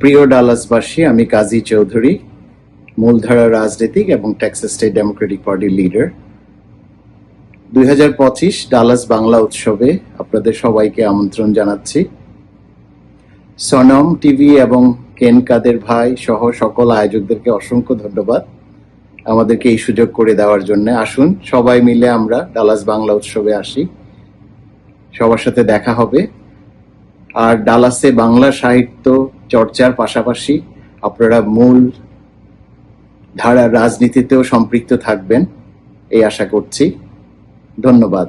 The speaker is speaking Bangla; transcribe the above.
প্রিয় ডালাসবাসী আমি কাজী চৌধুরী, মূলধারা রাজনীতিক এবং টেক্সাস স্টেট ডেমোক্রেটিক পার্টির লিডার দুই হাজার পঁচিশ ডালাস বাংলা উৎসবে আপনাদের সবাইকে আমন্ত্রণ জানাচ্ছি। সনম টিভি এবং কেন কাদের ভাই সহ সকল আয়োজকদেরকে অসংখ্য ধন্যবাদ আমাদেরকে এই সুযোগ করে দেওয়ার জন্য। আসুন, সবাই মিলে আমরা ডালাস বাংলা উৎসবে আসি। সবার সাথে দেখা হবে। আর ডালাসে বাংলা সাহিত্য চর্চার পাশাপাশি আপনারা মূল ধারা রাজনীতিতেও সম্পৃক্ত থাকবেন এই আশা করছি। ধন্যবাদ।